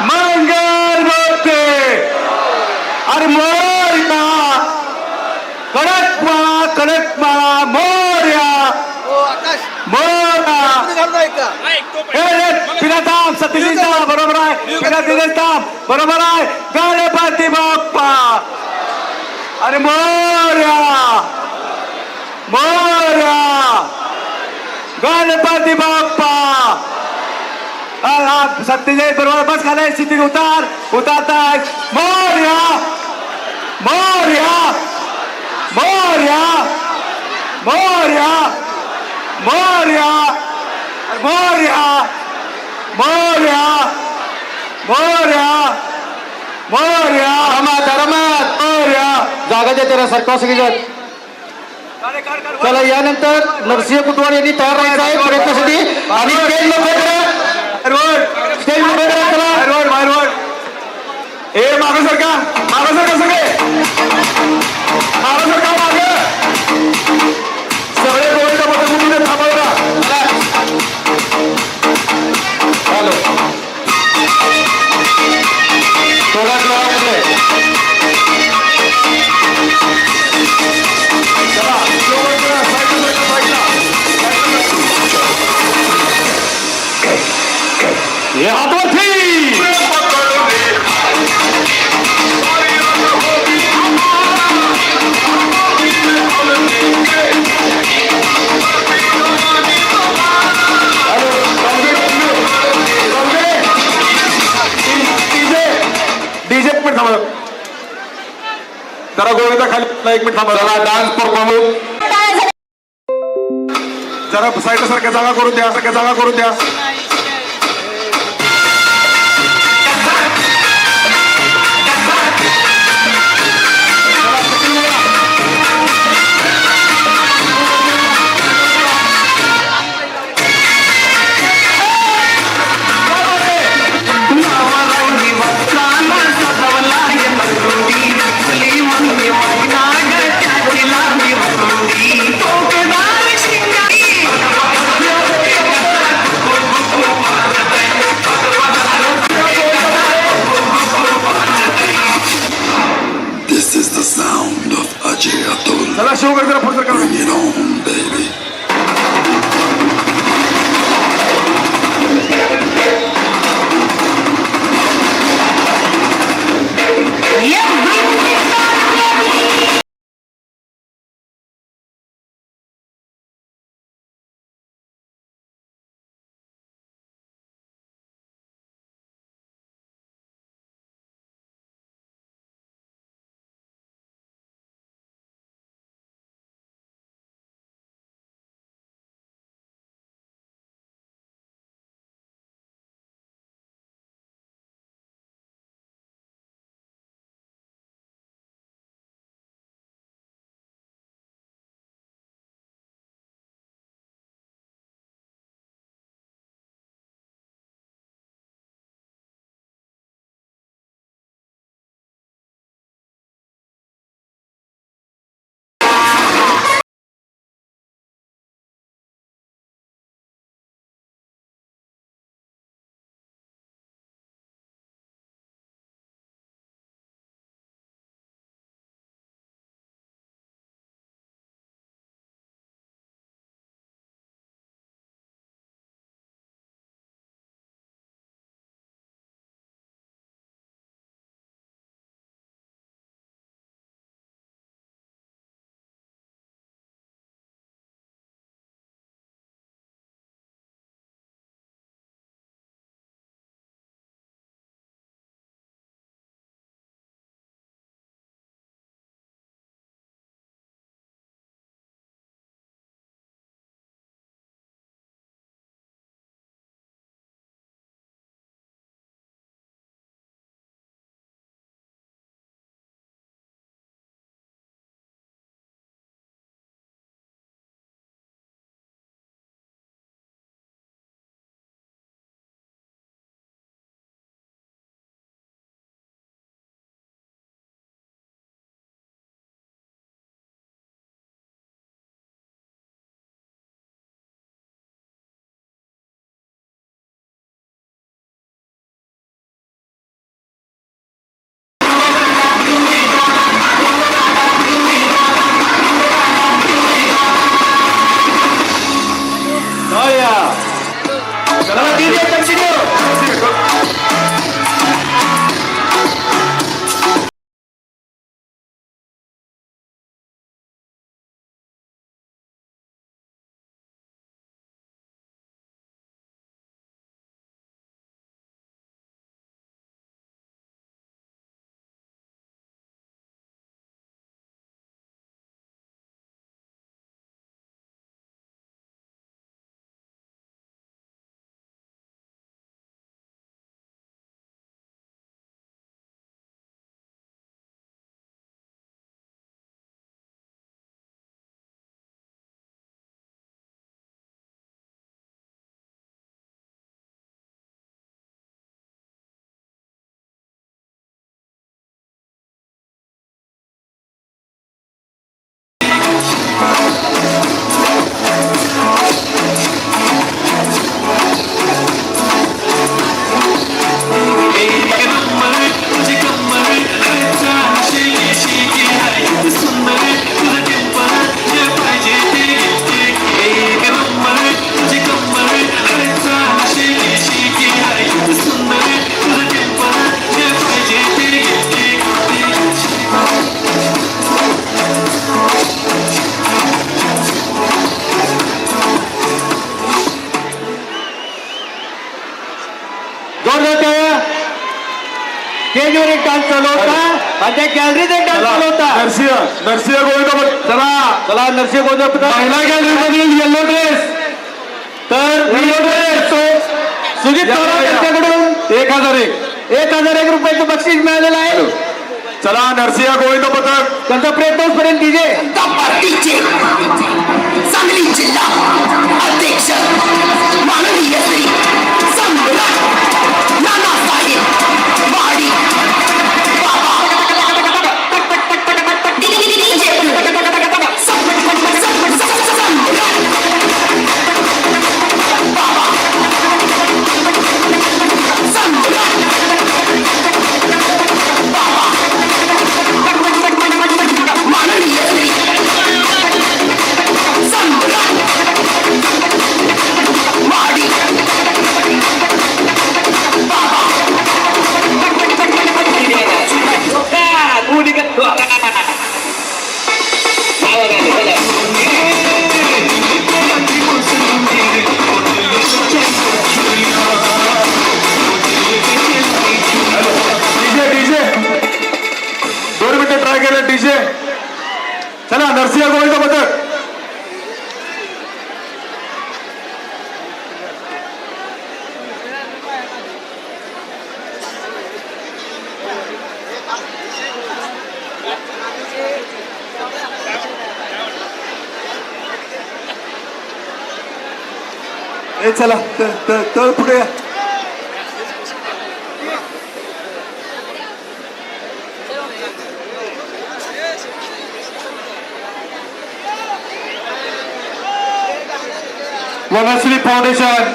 मंगल मूर्ती अरे मोर्या. कडक माळा कडक माळा मोर्या. मोर्या पिनाताम सत्यजित बरोबर आहे. पिनातिदेताम बरोबर आहे. गणपती बाप्पा. अरे मोर्या. मोर्या. गणपती बाप्पा. सत्यजित बरोबर बस खाली स्थिती उतार उतारताय मोर्या! मोर्या! मोर्या! मोर्या! मोर्या! मोर्या! मोर्या! मोर्या! मोर्या! धर्मात धर्मात मोर्या! जागा द्या त्याला सरकार सगळीजण चला यानंतर नरसिंह कुटवाड यांनी तयार राहायचं आहे प्रयत्नासाठी. आणि स्टेज नंबर मागासारखा मागासारखा सगळे. जरा गोविंदा खाली एक मिनिट थांबा. डान्स परफॉर्मन्स जरा साईडला सारख्या जागा करून द्या सारख्या जागा करून द्या. स्टेजवर एक डान्स चालू होता. आणि त्या गॅलरीत एक डान्स चालू होता. नरसिंह नरसिंह गोविंद चला. चला नरसिंह गोंधळ महिला गॅलरी मधील येल्लो ड्रेस तर ड्रेस सुजित पवार यांच्याकडून एक हजार एक. एक हजार एक रुपयाचं बक्षीस मिळालेलं आहे. चला नरसिंह गोविंद पथक. त्यांचा प्रयत्न पर्यंत पार्टीचे. सांगली जिल्हा अध्यक्ष. चला तळ पुढे या. वनश्री फाउंडेशन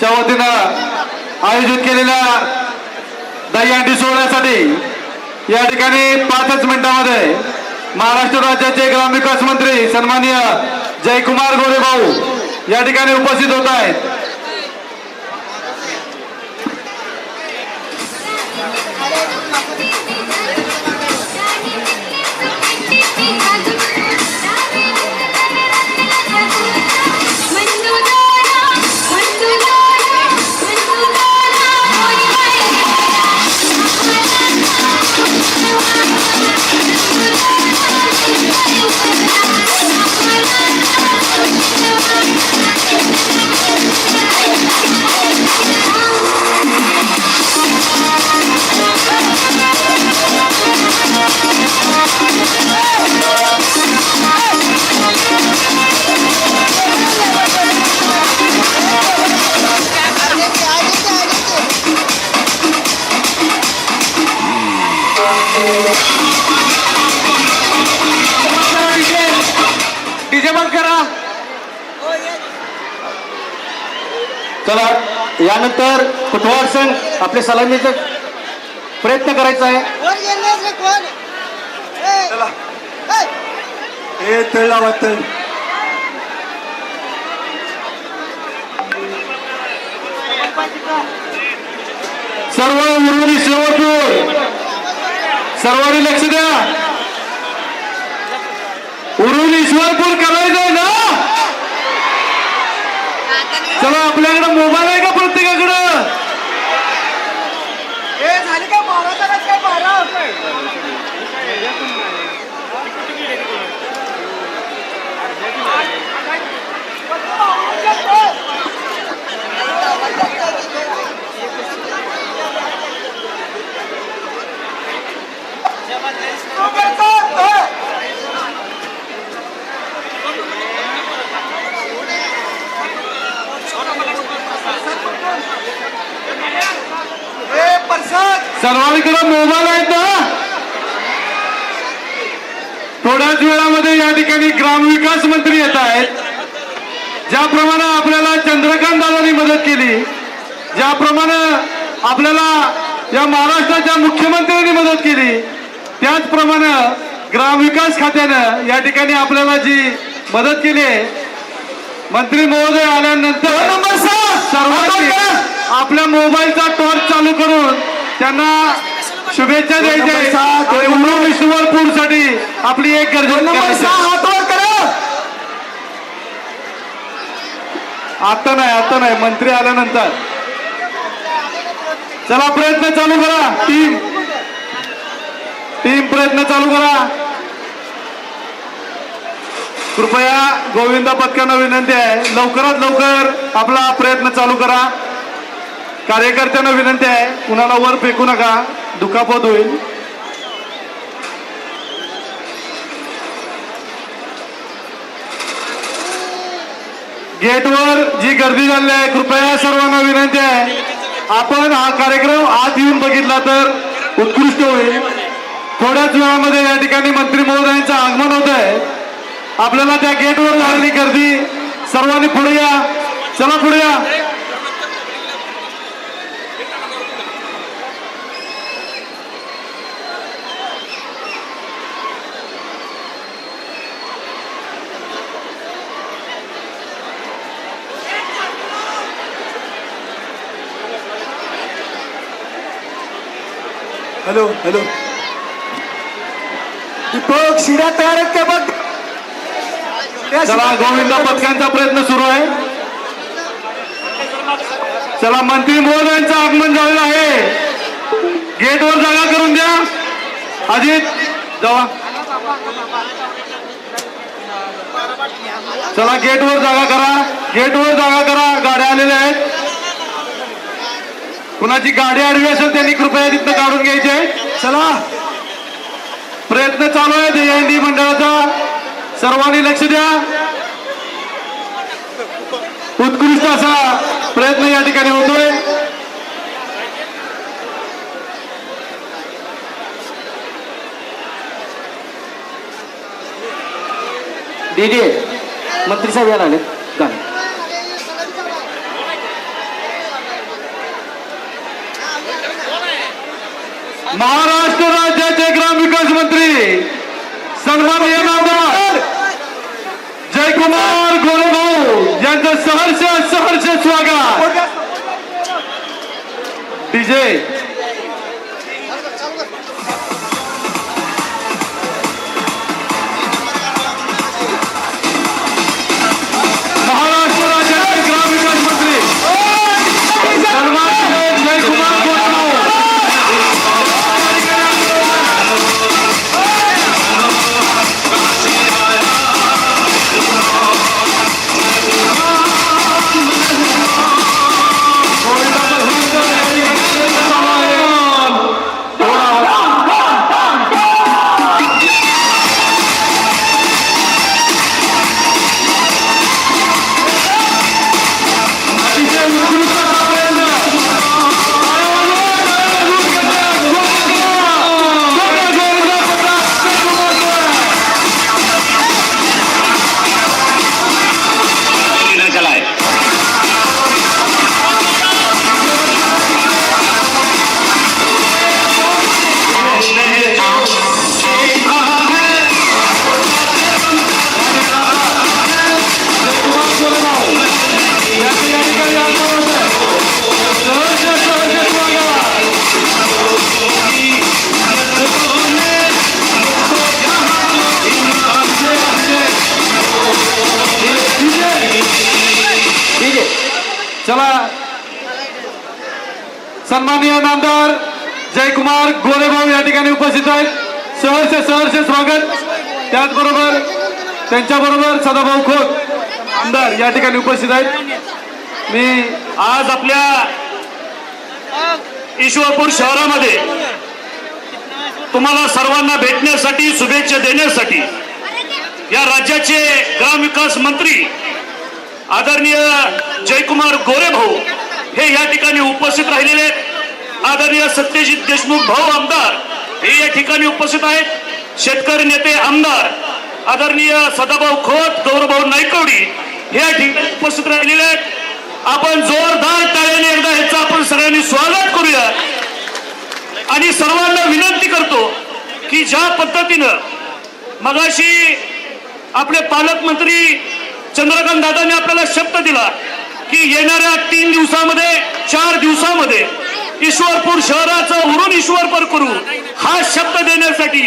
च्या वतीनं आयोजित केलेल्या दहीहंडी सोहळ्यासाठी या ठिकाणी पाचच मिनिटांमध्ये महाराष्ट्र राज्याचे ग्रामविकास मंत्री सन्माननीय जयकुमार गोरे भाऊ या ठिकाणी उपस्थित होत आहेत. चला यानंतर कुटवार संघ आपले सलामीचा प्रयत्न करायचा आहे. सर्व उर्वरित शेवटूर सर्वांनी लक्ष द्या. उरुल ईश्वरपूर करायचंय ना? चला आपल्याकडे मोबाईल आहे का प्रत्येकाकडं? ए, सर्वांकडे मोबाईल आहेत ना? थोड्याच वेळामध्ये या ठिकाणी ग्रामविकास मंत्री येत आहेत. ज्याप्रमाणे आपल्याला चंद्रकांत दादांनी मदत केली ज्याप्रमाणे आपल्याला या महाराष्ट्राच्या मुख्यमंत्र्यांनी मदत केली त्याचप्रमाणे ग्रामविकास खात्यानं या ठिकाणी आपल्याला जी मदत केली आहे मंत्री महोदय आल्यानंतर सर्वांनी आपल्या मोबाईलचा टॉर्च चालू करून त्यांना शुभेच्छा द्यायच्या विष्णुवरपूरसाठी आपली एक गरज आता नाही आता नाही. मंत्री आल्यानंतर. चला प्रयत्न चालू करा. टीम. टीम प्रयत्न चालू करा. कृपया गोविंदा पथकांना विनंती आहे. लवकरात लवकर आपला प्रयत्न चालू करा. कार्यकर्त्यांना विनंती आहे कुणाला वर फेकू नका दुखापत होईल. गेटवर जी गर्दी झाली आहे कृपया सर्वांना विनंती आहे. आपण हा कार्यक्रम आत येऊन बघितला तर उत्कृष्ट होईल. थोड्याच वेळामध्ये या ठिकाणी मंत्री महोदयांचं आगमन होत आहे. आपल्याला त्या गेटवर झालेली गर्दी सर्वांनी पुढे या. चला पुढे या. Hello hello. दीपक शिड्या तयार आहेत का बघ? चला गोविंदा पथकांचा प्रयत्न सुरू आहे. चला मंत्री महोदयांचं आगमन झालेलं आहे. गेटवर जागा करून द्या. अजित जावा. चला गेटवर जागा करा. गेटवर जागा करा. गाड्या आलेल्या आहेत. कुणाची गाडी आडवी असेल त्यांनी कृपया तिथं काढून घ्यायचे. चला. प्रयत्न चालू आहे दहीहंडी मंडळाचा. सर्वांनी लक्ष द्या. उत्कृष्ट असा प्रयत्न या ठिकाणी होतोय. डी मंत्री साहेब यायला आले महाराष्ट्र राज्याचे ग्रामविकास मंत्री सन्माननीय नामदार जयकुमार गोरेभाऊ यांचं सहर्ष सहर्ष स्वागत. डीजे त्याचबरोबर त्यांच्याबरोबर सदाभाऊ खोत आमदार या ठिकाणी उपस्थित आहेत. मी आज आपल्या ईश्वरपूर शहरामध्ये तुम्हाला सर्वांना भेटण्यासाठी शुभेच्छा देण्यासाठी या राज्याचे ग्रामविकास मंत्री आदरणीय जयकुमार गोरे भाऊ हे या ठिकाणी उपस्थित राहिलेले आहेत. आदरणीय सत्यजित देशमुख भाऊ आमदार हे या ठिकाणी उपस्थित आहेत. शेतकरी नेते आमदार आदरणीय सदाभाऊ खोत गौरवभाऊ नायकवडी या ठिकाणी उपस्थित राहिलेले आहेत. आपण जोरदार टाळ्याने एकदा ह्याचं आपण सगळ्यांनी स्वागत करूया. आणि सर्वांना विनंती करतो की ज्या पद्धतीनं मगाशी आपले पालकमंत्री चंद्रकांत दादांनी आपल्याला शब्द दिला की येणाऱ्या तीन दिवसामध्ये चार दिवसामध्ये ईश्वरपूर शहराचं उरून ईश्वरपर करू हा शब्द देण्यासाठी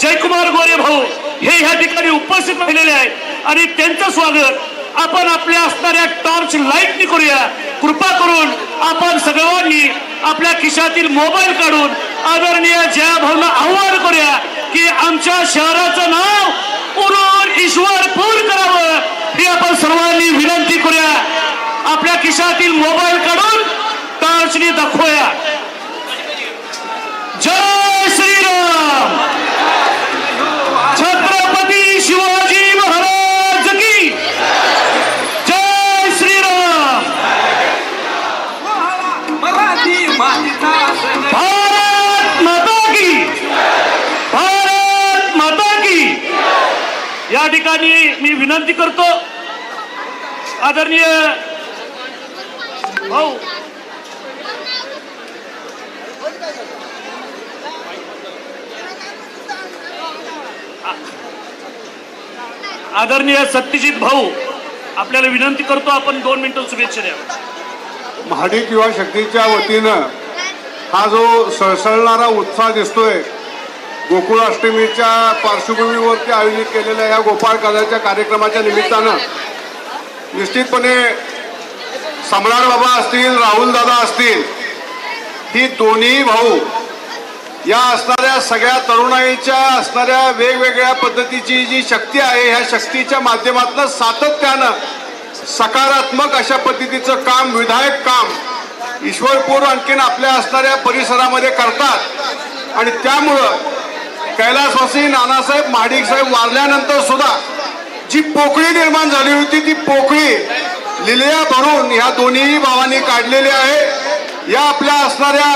जयकुमार गोरे भाऊ हे ह्या ठिकाणी उपस्थित राहिलेले आहेत. आणि त्यांचं स्वागत आपण आपल्या असणाऱ्या टॉर्च लाईटनी करूया. कृपा करून आपण सगळ्यांनी आपल्या खिशातील मोबाईल काढून आदरणीय जया भाऊला आव्हान करूया की आमच्या शहराचं नाव उरून ईश्वरपूर करावं. ही आपण सर्वांनी विनंती करूया. आपल्या खिशातील मोबाईल काढून टाळसणी दाखवूया. जय श्रीराम. छत्रपती शिवाजी महाराज की. जय श्रीराम. भारत माता की. भारत माता की. या ठिकाणी मी विनंती करतो. आदरणीय भाऊ आदरणीय सत्यजित भाऊ आपल्याला विनंती करतो आपण दोन मिनिटं शुभेच्छा द्याव्या महाडिक युवा शक्तीच्या वतीनं हा जो सळसळणारा उत्साह दिसतोय गोकुळाष्टमीच्या पार्श्वभूमीवरती आयोजित केलेल्या या गोपाळ काळाच्या कार्यक्रमाच्या निमित्तानं निश्चितपणे सम्राट बाबा असतील राहुल दादा असतील ही दोन्ही भाऊ या असणाऱ्या सगळ्या तरुणाईच्या असणाऱ्या वेगवेगळ्या पद्धतीची जी शक्ती आहे ह्या शक्तीच्या माध्यमातून सातत्यानं सकारात्मक अशा पद्धतीचं काम विधायक काम ईश्वरपूर आणखीन आपल्या असणाऱ्या परिसरामध्ये करतात. आणि त्यामुळं कैलासवासी नानासाहेब महाडिक साहेब वारल्यानंतर सुद्धा जी पोकळी निर्माण झाली होती ती पोकळी लिलया भरून ह्या दोन्ही भावांनी काढलेली आहे. या आपल्या असणाऱ्या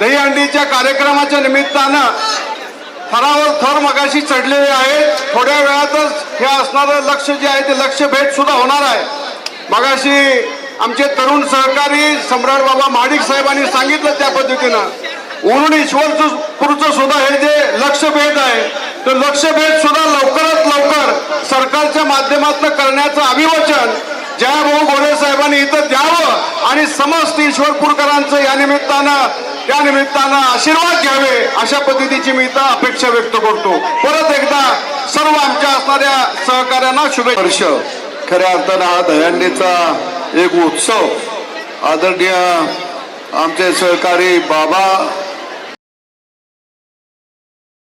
दहीहंडीच्या कार्यक्रमाच्या निमित्तानं थरावर थर मगाशी चढलेले आहेत. थोड्या वेळातच हे असणारं लक्ष जे आहे ते लक्ष भेट सुद्धा होणार आहे. मगाशी आमचे तरुण सहकारी सम्राट बाबा महाडिक साहेबांनी सांगितलं त्या पद्धतीनं. उरून ईश्वरपूरचं सुद्धा हे जे लक्षभेद आहे तर लक्षभेद सुद्धा लवकरात लवकर सरकारच्या माध्यमातून करण्याचं अभिवचन जयाभाऊ गोरे साहेबांनी इथं द्यावं आणि समस्त ईश्वरपूरकरांचं या निमित्तानं या निमित्तानं आशीर्वाद घ्यावे अशा पद्धतीची मी इथं अपेक्षा व्यक्त करतो. परत एकदा सर्व आमच्या असणाऱ्या सहकार्यांना शुभेच्छा. वर्ष. खऱ्या अर्थानं हा दहंडीचा एक उत्सव. आदरणीय आमचे सहकारी बाबा